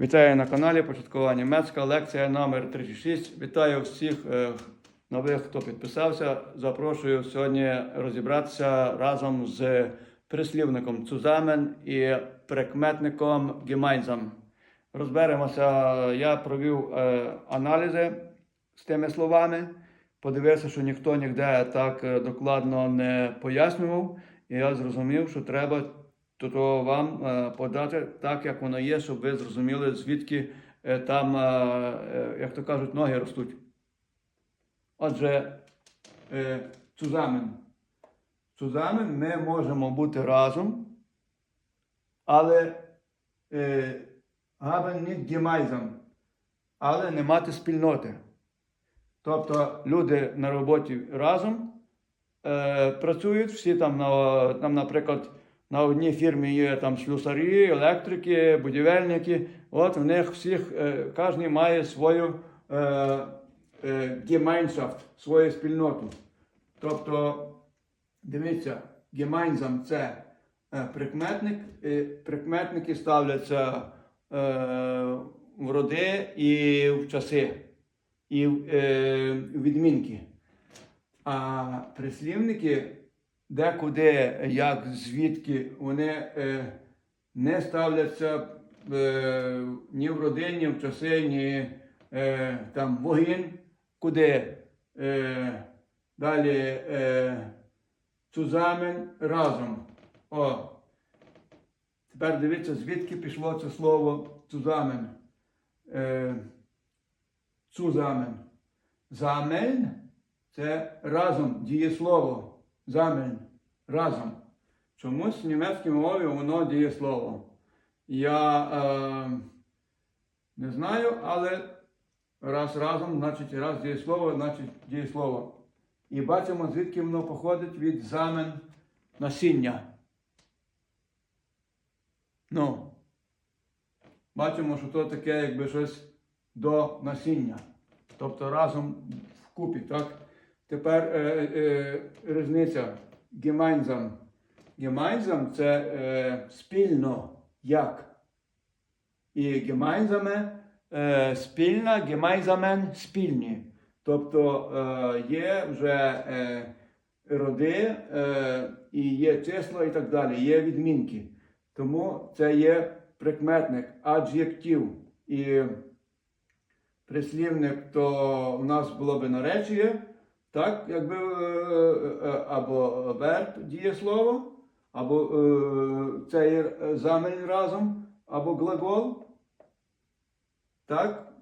Вітаю на каналі Початкова німецька лекція номер 36. Вітаю всіх е, нових, хто підписався. Запрошую сьогодні розібратися разом з прислівником «цузамен» і прикметником «gemeinsam». Розберемося. Я провів е, аналізи з тими словами. Подивився, що ніхто ніде так е, докладно не пояснював. І я зрозумів, що треба то, вам е, подати так, як воно є, щоб ви зрозуміли, звідки е, там, е, як то кажуть, ноги ростуть. Отже, цузамен. Цузамен ми можемо бути разом, але haben nicht але не мати спільноти. Тобто люди на роботі разом е, працюють, всі там, на, там, наприклад, на одній фірмі є там слюсарі, електрики, будівельники. От в них всіх, е, кожен має свою е, е, Gemeinschaft, свою спільноту. Тобто, дивіться, Gemeinsam – це прикметник, і прикметники ставляться в роди і в часи, і в відмінки. А прислівники декуди, як звідки, вони е, не ставляться е, ні в родині, в часи, ні е, там вогін, куди далі цузамен разом. О, тепер дивіться, звідки пішло це слово цузамен. Цузамен. Замен це разом дієслово. Замен. Разом. Чомусь в німецькій мові воно дієслово. Я е, не знаю, але раз разом, значить раз дієслово, значить дієслово. І бачимо, звідки воно походить від замен насіння. Ну, бачимо, що то таке, якби щось до насіння. Тобто разом вкупі, так? Тепер е, е, різниця gemeinsam. Gemeinsam – це е, спільно як. І gemeinsame е, спільна, gemeinsamen – спільні. Тобто е, є вже е, роди, е, і є числа і так далі, є відмінки. Тому це є прикметник, аджектив. І прислівник, то у нас було би наречіє. Так, якби е, е, або верб дієслово, або е, цей замінь разом, або глагол. Так?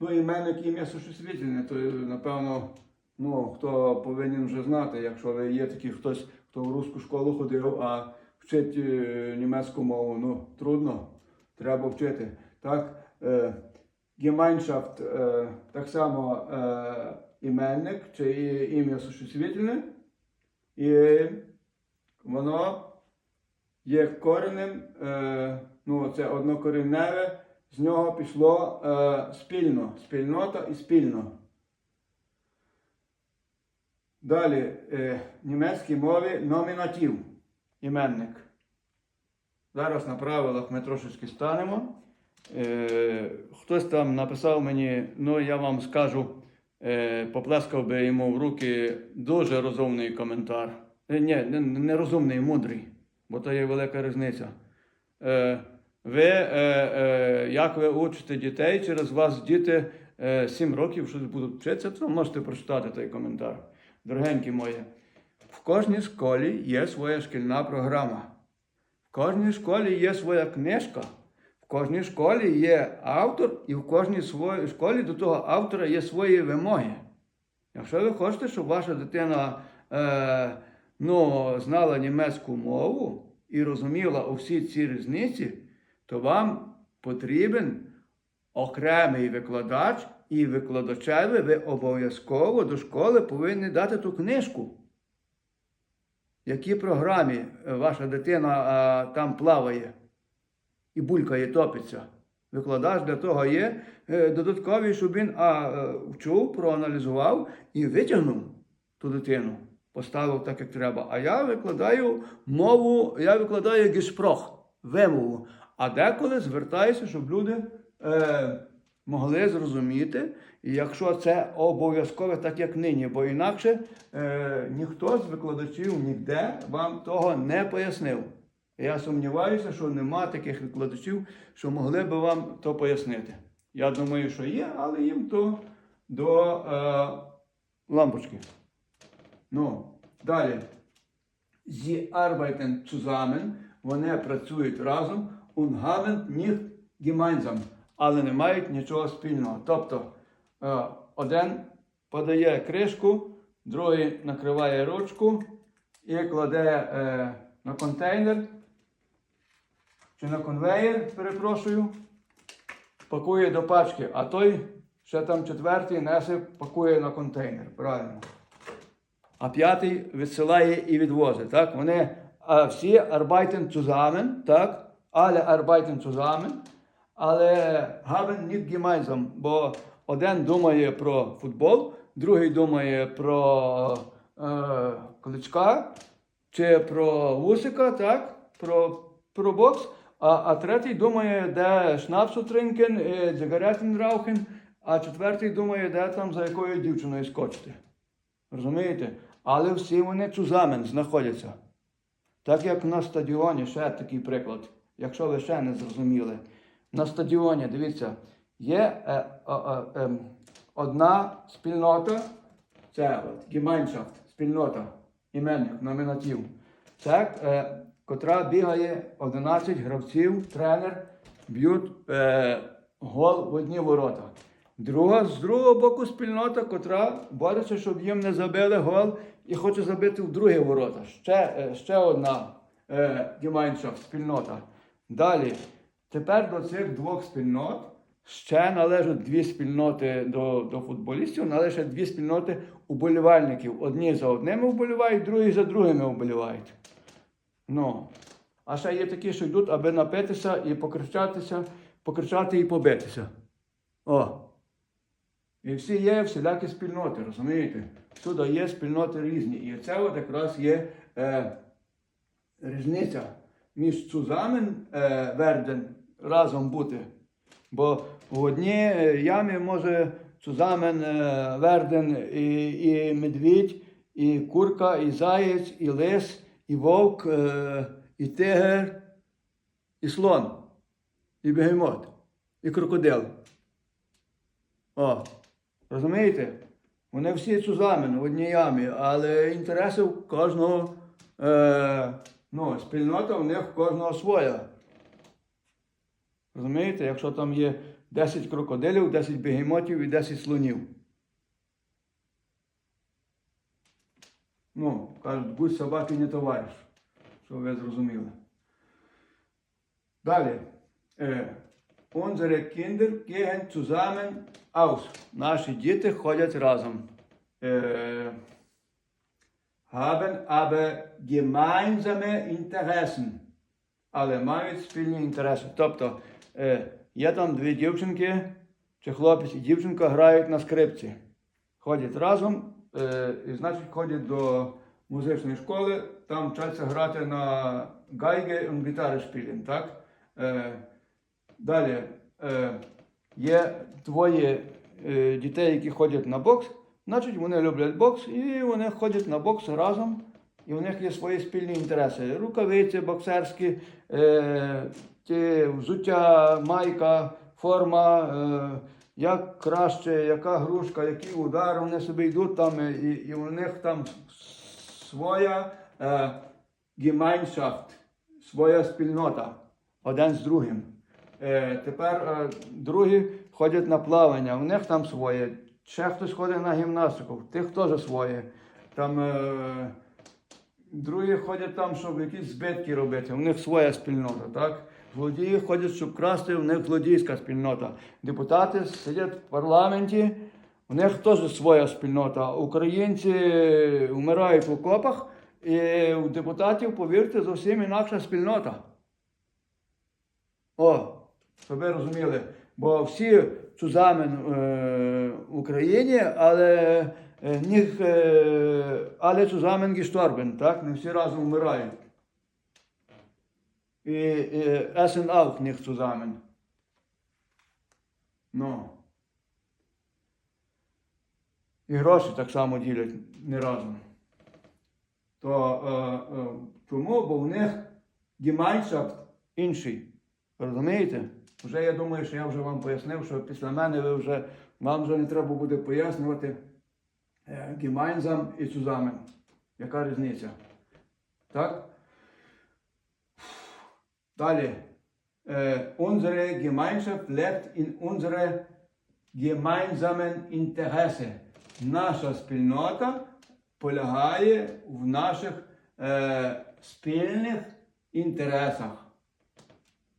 Ну, іменник ім'я существительне, то напевно, ну, хто повинен вже знати, якщо є такий хтось, хто в русську школу ходив, а вчить е, німецьку мову, ну, трудно, треба вчити. Так? Е, Gemeinschaft, е, так само. Е, іменник чи ім'я существительне, і воно є коренем, е, ну це однокореневе, з нього пішло е, спільно, спільнота і спільно. Далі е, в німецькій мові номінатив, іменник. Зараз на правилах ми трошечки станемо. Е, хтось там написав мені, ну я вам скажу. Е, поплескав би йому в руки дуже розумний коментар. Е, Ні, не, розумний, мудрий, бо то є велика різниця. Е, Ви, як ви учите дітей, через вас діти е, 7 років щось будуть вчитися, то можете прочитати той коментар. Дорогенькі мої, в кожній школі є своя шкільна програма. В кожній школі є своя книжка. В кожній школі є автор, і в кожній свої- школі до того автора є свої вимоги. Якщо ви хочете, щоб ваша дитина е, ну, знала німецьку мову і розуміла усі ці різниці, то вам потрібен окремий викладач, і викладачеві ви обов'язково до школи повинні дати ту книжку. В якій програмі ваша дитина е, там плаває і булькає, топиться. Викладач для того є е, додатковий, щоб він а, е, вчув, проаналізував і витягнув ту дитину, поставив так, як треба. А я викладаю мову, я викладаю гешпрох, вимову. А деколи звертаюся, щоб люди е, могли зрозуміти, якщо це обов'язково, так як нині, бо інакше е, ніхто з викладачів ніде вам того не пояснив. Я сумніваюся, що нема таких викладачів, що могли би вам то пояснити. Я думаю, що є, але їм то до е, лампочки. Ну, далі. Sie arbeiten zusammen, вони працюють разом, und haben nicht gemeinsam, але не мають нічого спільного. Тобто е, один подає кришку, другий накриває ручку і кладе е, на контейнер чи на конвеєр, перепрошую, пакує до пачки, а той ще там четвертий несе, пакує на контейнер. Правильно. А п'ятий відсилає і відвозить. Так? Вони а, всі arbeiten zusammen, так? alle arbeiten zusammen, але haben nicht gemeinsam, бо один думає про футбол, другий думає про е, кличка чи про вусика, так? Про, про бокс, а, а третій думає, де шнапсу тринкен, і дзигаретен раухен, а четвертий думає, де там за якою дівчиною скочити. Розумієте? Але всі вони цузамен знаходяться. Так як на стадіоні, ще такий приклад, якщо ви ще не зрозуміли. На стадіоні, дивіться, є е, е, е, одна спільнота, це от, Gemeinschaft, спільнота, іменник, номінатив. Це, е, котра бігає 11 гравців, тренер, б'ють е, гол в одні ворота. Друга, з другого боку спільнота, котра бореться, щоб їм не забили гол і хоче забити в другі ворота. Ще, е, ще одна е, Gemeinschaft, спільнота. Далі, тепер до цих двох спільнот ще належать дві спільноти до, до футболістів, належать дві спільноти уболівальників. Одні за одними вболівають, другі за другими вболівають. Ну, а ще є такі, що йдуть, аби напитися і покричатися, покричати і побитися. О. І всі є всілякі спільноти, розумієте? Всюди є спільноти різні. І це от якраз є е, різниця між цузамен е, верден разом бути. Бо в одній е, ямі може цузамен е, верден і, і медвідь, і курка, і заєць, і лис, і вовк, е, і тигр, і слон, і бегемот, і крокодил. О, розумієте? Вони всі цузамен в одній ямі, але інтереси в кожного, е, ну, спільнота в них кожного своя. Розумієте, якщо там є 10 крокодилів, 10 бегемотів і 10 слонів. Ну, кажуть, будь собаки не товариш, щоб ви зрозуміли. Далі. Unsere Kinder gehen zusammen aus. Наші діти ходять разом. Е, haben aber gemeinsame Interessen. Але мають спільні інтереси. Тобто е, є там дві дівчинки, чи хлопець і дівчинка грають на скрипці. Ходять разом, і значить ходять до музичної школи, там вчаться грати на гайге і гітари шпілін, так? Е, Далі е, є двоє е, дітей, які ходять на бокс, значить вони люблять бокс і вони ходять на бокс разом, і у них є свої спільні інтереси. Рукавиці боксерські, е, ті взуття, майка, форма, е, як краще, яка грушка, який удар, вони собі йдуть там, і, і у них там своя е, Gemeinschaft, своя спільнота, один з другим. Е, тепер е, другі ходять на плавання, у них там своє. Ще хтось ходить на гімнастику, тих теж своє. Там е, другі ходять там, щоб якісь збитки робити, у них своя спільнота. так? Злодії ходять, щоб красти, у них злодійська спільнота. Депутати сидять в парламенті, у них теж своя спільнота. Українці вмирають в окопах, і у депутатів, повірте, зовсім інакша спільнота. О, щоб ви розуміли, бо всі цузамен е, в Україні, але е, них, е, але цузамен gestorben, так? Не всі разом вмирають. Essen auch nicht zusammen. Ну. І гроші так само ділять не разом. То е, е, чому? Бо в них Gemeinschaft інший. Розумієте? Вже я думаю, що я вже вам пояснив, що після мене ви вже, вам вже не треба буде пояснювати е, Gemeinsam і zusammen. Яка різниця? Так? Далі. Е, unsere Gemeinschaft lebt in unsere gemeinsamen Interesse. Наша спільнота полягає в наших е, спільних інтересах.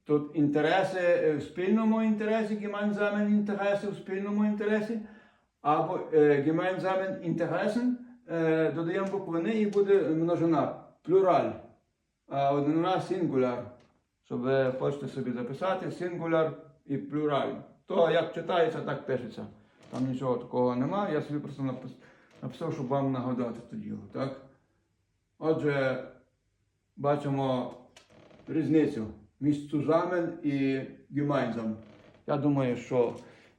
Тут інтереси в спільному інтересі, gemeinsamen інтереси в спільному інтересі, або е, gemeinsamen інтересен, е, додаємо буквини і буде множина, плюраль, а однина сингуляр. Щоб ви хочете собі записати, сингуляр і плюраль. То як читається, так пишеться. Там нічого такого немає. Я собі просто написав, щоб вам нагадати то діло. Так? Отже, бачимо різницю між zusammen і gemeinsam. Я думаю, що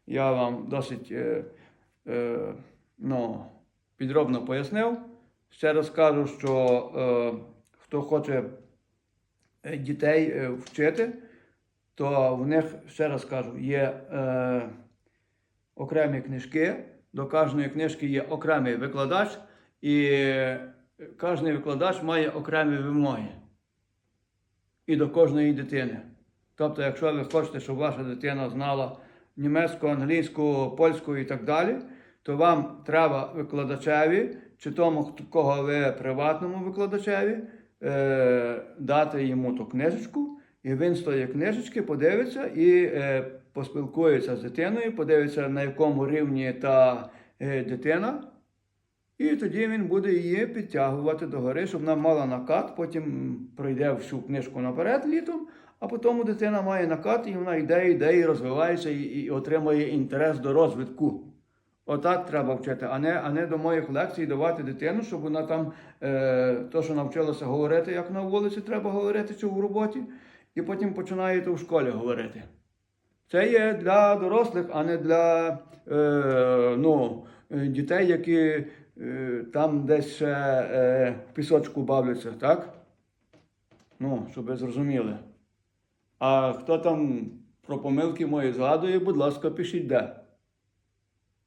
я вам досить е, е, ну, підробно пояснив. Ще раз кажу, що е, хто хоче е, дітей е, вчити, то в них, ще раз кажу, є е, окремі книжки. До кожної книжки є окремий викладач, і кожен викладач має окремі вимоги і до кожної дитини. Тобто, якщо ви хочете, щоб ваша дитина знала німецьку, англійську, польську і так далі, то вам треба викладачеві, чи тому, кого ви приватному викладачеві, е, дати йому ту книжечку, і він з тої книжечки подивиться і е, поспілкується з дитиною, подивиться, на якому рівні та е, дитина. І тоді він буде її підтягувати догори, щоб вона мала накат, потім пройде всю книжку наперед літом, а потім дитина має накат, і вона йде, йде і розвивається, і, і отримує інтерес до розвитку. Отак треба вчити, а не, а не до моїх лекцій давати дитину, щоб вона там е, то, що навчилася говорити, як на вулиці треба говорити чи в роботі, і потім починає то в школі говорити. Це є для дорослих, а не для е, ну, дітей, які е, там десь е, в пісочку бавляться, так? Ну, щоб ви зрозуміли. А хто там про помилки мої згадує, будь ласка, пишіть де.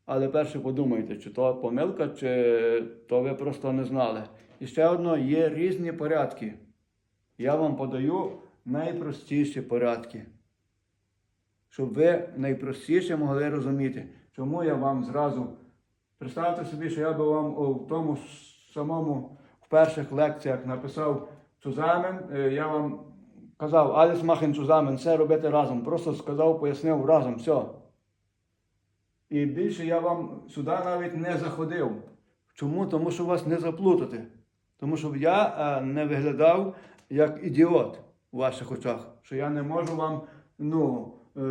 Але перше подумайте, чи то помилка, чи то ви просто не знали. І ще одно, є різні порядки. Я вам подаю найпростіші порядки щоб ви найпростіше могли розуміти, чому я вам зразу. Представте собі, що я би вам в тому самому в перших лекціях написав Цузамен, я вам казав, alles machen zusammen, все робити разом. Просто сказав, пояснив разом, все. І більше я вам сюди навіть не заходив. Чому? Тому що вас не заплутати. Тому що я е, не виглядав як ідіот у ваших очах, що я не можу вам, ну, е,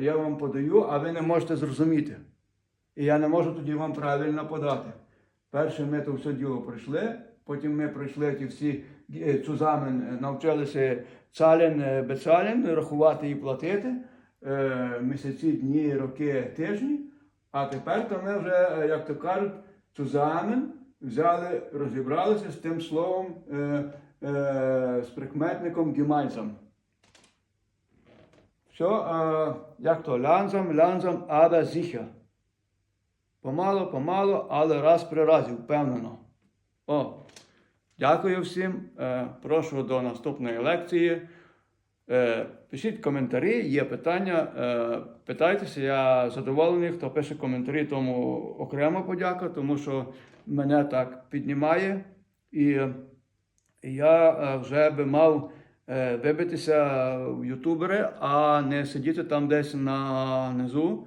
я вам подаю, а ви не можете зрозуміти. І я не можу тоді вам правильно подати. Перше ми то все діло пройшли, потім ми пройшли ті всі е, цузамен, навчилися цален, е, бецален, рахувати і платити, місяці, дні, роки, тижні. А тепер то ми вже, е, як то кажуть, цузамен взяли, розібралися з тим словом, е, е, з прикметником гімайзом. Все, е, як то лянзам, лянзам, aber sicher. Помало, помало, але раз при разі, впевнено. О, дякую всім. Е, прошу до наступної лекції. Е, пишіть коментарі, є питання. Е, питайтеся, я задоволений, хто пише коментарі, тому окрема подяка, тому що мене так піднімає. І я е, вже би мав е, вибитися в ютубери, а не сидіти там десь на низу.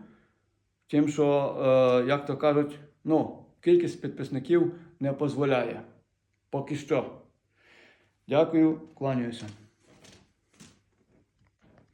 Тим, що, як то кажуть, ну, кількість підписників не дозволяє. Поки що. Дякую, кланяюся.